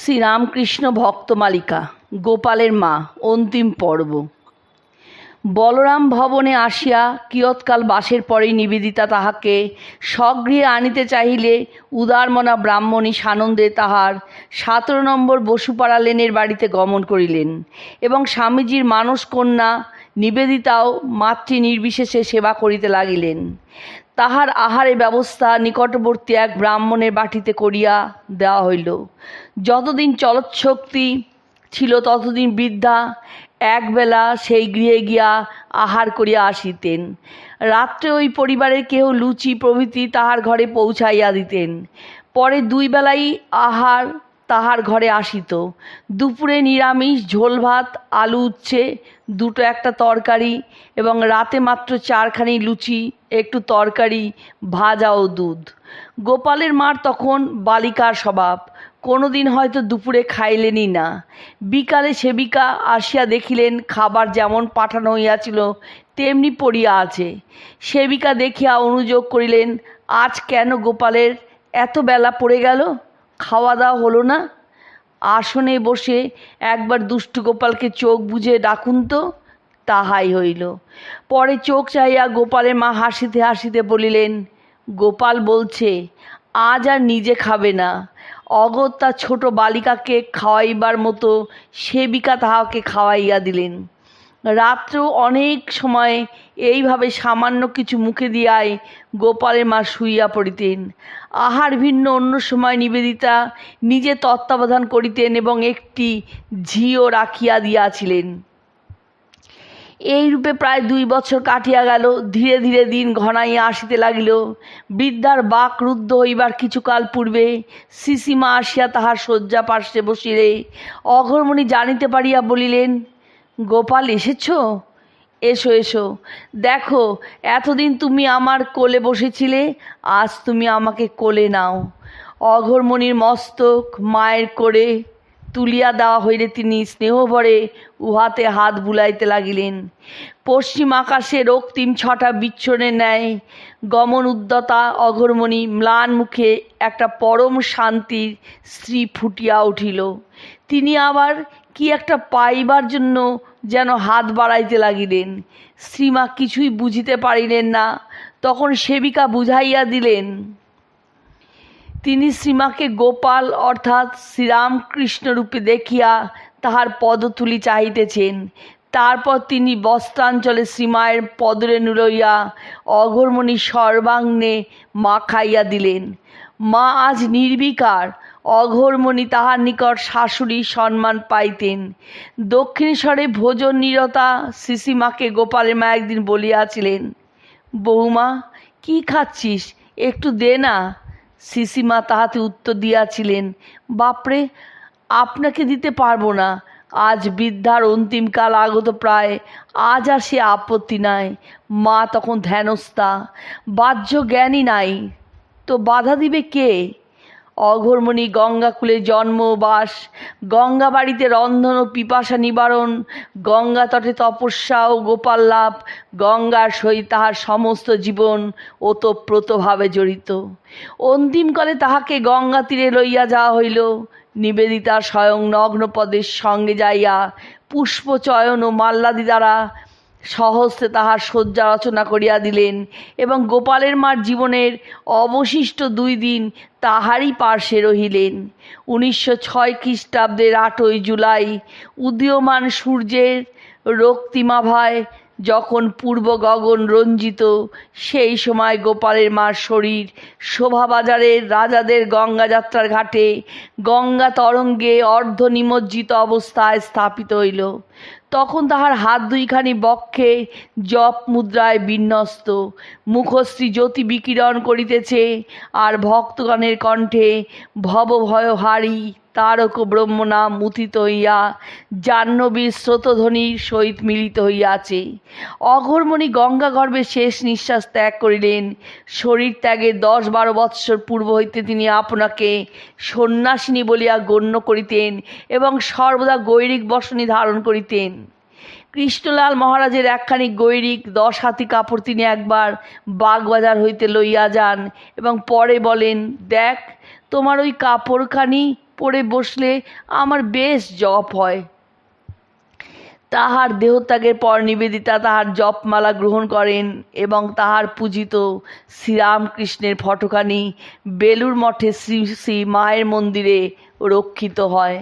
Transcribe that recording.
শ্রীরামকৃষ্ণ ভক্তমালিকা গোপালের মা, অন্তিম পর্ব। বলরাম ভবনে আসিয়া কিয়ৎকাল বাসের পরেই নিবেদিতা তাহাকে স্বগৃহে আনিতে চাহিলে উদারমনা ব্রাহ্মণী সানন্দে তাহার সতেরো নম্বর বসুপাড়া লেনের বাড়িতে গমন করিলেন এবং স্বামীজির মানস কন্যা নিবেদিতাও মাতৃ নির্বিশেষে সেবা করিতে লাগিলেন। তাহার আহারে ব্যবস্থা নিকটবর্তী এক ব্রাহ্মণের বাটিতে করিয়া দেওয়া হইল। যতদিন চলৎশক্তি ছিল, ততদিন বৃদ্ধা একবেলা সেই গৃহে গিয়া আহার করিয়া আসিতেন। রাত্রে ওই পরিবারের কেহ লুচি প্রভৃতি তাহার ঘরে পৌঁছাইয়া দিতেন। পরে দুই বেলাই আহার তাহার ঘরে আসিত। দুপুরে নিরামিষ, ঝোল ভাত, আলু উচ্ছে, দুটো একটা তরকারি এবং রাতে মাত্র চারখানি লুচি, একটু তরকারি, ভাজা ও দুধ। গোপালের মার তখন বালিকার স্বভাব। কোনো দিন হয়তো দুপুরে খাইলেনই না। বিকালে সেবিকা আসিয়া দেখিলেন, খাবার যেমন পাঠানো হইয়াছিল, তেমনি পড়িয়া আছে। সেবিকা দেখিয়া অনুযোগ করিলেন, আজ কেন গোপালের এত বেলা পড়ে গেল? খাওয়া দাওয়া হলো না। আসনে বসে একবার দুষ্টু গোপালকে চোখ বুঝে ডাকুন তো, তাহাই হইল। পরে চোখ চাইয়া গোপালের মা হাসিতে হাসিতে বলিলেন, গোপাল বলছে, আজ আর নিজে খাবে না। অগত্যা ছোট বালিকাকে খাওয়াইবার মতো সেবিকা তাহাকে খাওয়াইয়া দিলেন। রাত্রেও অনেক সময় এইভাবে সামান্য কিছু মুখে দিয়াই গোপালের মা শুইয়া পড়িতেন। আহার ভিন্ন অন্য সময় নিবেদিতা নিজে তত্ত্বাবধান করিতেন এবং একটি ঝিও রাখিয়া দিয়াছিলেন। এইরূপে প্রায় দুই বছর কাটিয়া গেল, ধীরে ধীরে দিন ঘনাইয়া আসিতে লাগিল। বৃদ্ধার বাক রুদ্ধ হইবার কিছুকাল পূর্বে সিসিমা আসিয়া তাহার শয্যা পার্শ্বে বসিলে, অঘরমণি জানিতে পারিয়া বলিলেন গোপাল, এসেছ? এসো এসো। দেখো, এতদিন তুমি আমার কোলে বসেছিলে, আজ তুমি আমাকে কোলে নাও। অঘরমণির মস্তক মায়ের করে তুলিয়া দেওয়া হইলে তিনি স্নেহভরে উহাতে হাত বুলাইতে লাগিলেন। পশ্চিম আকাশে রক্তিম ছটা বিচ্ছনে ন্যায় গমন উদ্যতা অঘরমণি ম্লান মুখে একটা পরম শান্তির স্ত্রী ফুটিয়া উঠিল। তিনি আবার কি একটা পাইবার জন্য যেন হাত বাড়াইতে লাগিলেন। শ্রীমা কিছুই বুঝিতে পারিলেন না। তখন সেবিকা বুঝাইয়া দিলেন, তিনি শ্রীমাকে গোপাল অর্থাৎ শ্রীরামকৃষ্ণ রূপে দেখিয়া তাহার পদতুলি চাহিতেছেন। তারপর তিনি বস্ত্রাঞ্চলে শ্রীমায়ের পদরেণু লইয়া অঘরমণি সর্বাঙ্গে মাখাইয়া দিলেন। মা আজ নির্বিকার, অঘরমণি তাহার নিকট শাশুড়ি সম্মান পাইতেন। দক্ষিণেশ্বরে ভোজন নিরতা শিশিমাকে গোপালের মা একদিন বলিয়াছিলেন বৌমা কি খাচ্ছিস? একটু দে না। শিশিমা তাহাতে উত্তর দিয়াছিলেন, বাপরে, আপনাকে দিতে পারব না। আজ বৃদ্ধার অন্তিমকাল আগত প্রায়, আজ আর সে আপত্তি নাই। মা তখন ধ্যানস্থা বাহ্য জ্ঞানই নাই। তো বাধা দিবে কে? অঘরমণি গঙ্গাকুলে জন্ম বাস, গঙ্গা বাড়িতে রন্ধন ও পিপাসা নিবারণ, গঙ্গা তটে তপস্যা ও গোপাল লাভ, গঙ্গার সহিত তাহার সমস্ত জীবন ওতপ্রোতভাবে জড়িত। অন্তিমকালে তাহাকে গঙ্গা তীরে লইয়া যাওয়া হইল। নিবেদিতা স্বয়ং নগ্নপদের সঙ্গে যাইয়া পুষ্পচয়ন ও মাল্লাদি দ্বারা সহস্তে তাহার শয্যা রচনা করিয়া দিলেন এবং গোপালের মার জীবনের অবশিষ্ট দুই দিন তাহারই পার্শ্বে রহিলেন। উনিশশো ছয় খ্রিস্টাব্দের আটই জুলাই উদীয়মান সূর্যের রক্তিমাভায় যখন পূর্ব গগন রঞ্জিত, সেই সময় গোপালের মার শরীর, শোভাবাজারের রাজাদের গঙ্গাযাত্রার ঘাটে গঙ্গা তরঙ্গে অর্ধ নিমজ্জিত অবস্থায় স্থাপিত হইল। তখন তাহার হাত দুইখানি বক্ষে জপ মুদ্রায় বিন্যস্ত। মুখশ্রী জ্যোতি বিকিরণ করিতেছে আর ভক্তগণের কণ্ঠে ভব ভয়হারী তারক ব্রহ্মনাম মুথিত হইয়া জাহ্নবীর স্রোতধ্বনির সহিত মিলিত হইয়াছে। অঘরমণি গঙ্গা গর্ভে শেষ নিঃশ্বাস ত্যাগ করিলেন। শরীর ত্যাগের দশ বারো বৎসর পূর্ব হইতে তিনি আপনাকে সন্ন্যাসিনী বলিয়া গণ্য করিতেন এবং সর্বদা গৈরিক বসনী ধারণ করিতেন। কৃষ্ণলাল মহারাজের একখানি গৈরিক দশ হাতি কাপড় তিনি একবার বাগবাজার হইতে লইয়া যান এবং পরে বলেন, দেখ, তোমার ওই কাপড়খানি পড়ে বসলে আমার বেশ জপ হয়। তাহার দেহত্যাগের পর নিবেদিতা তাহার জপমালা গ্রহণ করেন এবং তাহার পূজিত শ্রীরামকৃষ্ণের ফটোখানি বেলুর মঠে শ্রী শ্রী মায়ের মন্দিরে রক্ষিত হয়।